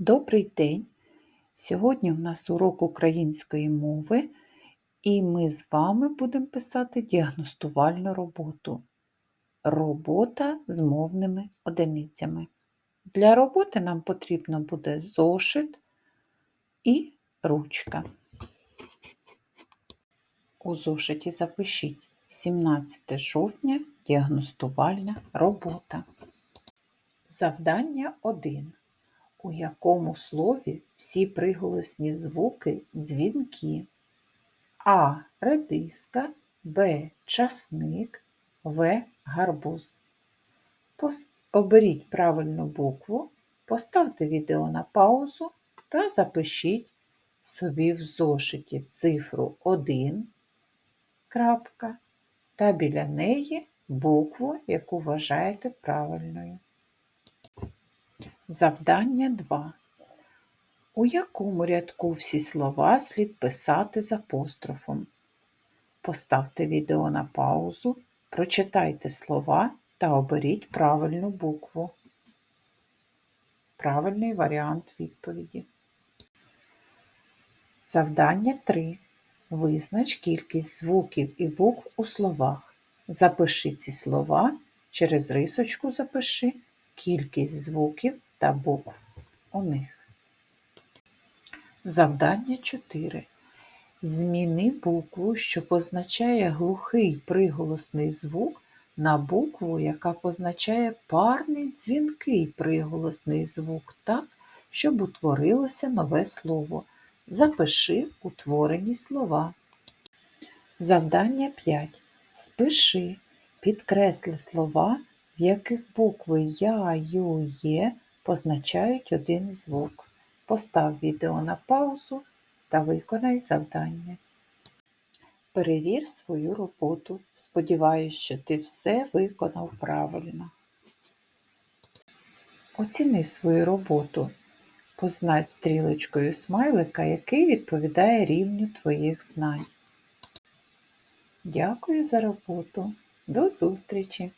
Добрий день! Сьогодні у нас урок української мови, і ми з вами будемо писати діагностувальну роботу. Робота з мовними одиницями. Для роботи нам потрібно буде зошит і ручка. У зошиті запишіть 17 жовтня діагностувальна робота. Завдання 1 у якому слові всі приголосні звуки дзвінки. А. Редиска, Б. Часник, В. Гарбуз. Оберіть правильну букву, поставте відео на паузу та запишіть собі в зошиті цифру 1 крапка, та біля неї букву, яку вважаєте правильною. Завдання 2. У якому рядку всі слова слід писати з апострофом? Поставте відео на паузу, прочитайте слова та оберіть правильну букву. Правильний варіант відповіді. Завдання 3. Визнач кількість звуків і букв у словах. Запиши ці слова, через рисочку запиши кількість звуків та букв у них. Завдання 4. Зміни букву, що позначає глухий приголосний звук, на букву, яка позначає парний дзвінкий приголосний звук, так, щоб утворилося нове слово. Запиши утворені слова. Завдання 5. Спиши, підкресли слова, в яких букви Я, Ю, Є позначають один звук. Постав відео на паузу та виконай завдання. Перевір свою роботу. Сподіваюсь, що ти все виконав правильно. Оціни свою роботу. Познач стрілочкою смайлика, який відповідає рівню твоїх знань. Дякую за роботу. До зустрічі!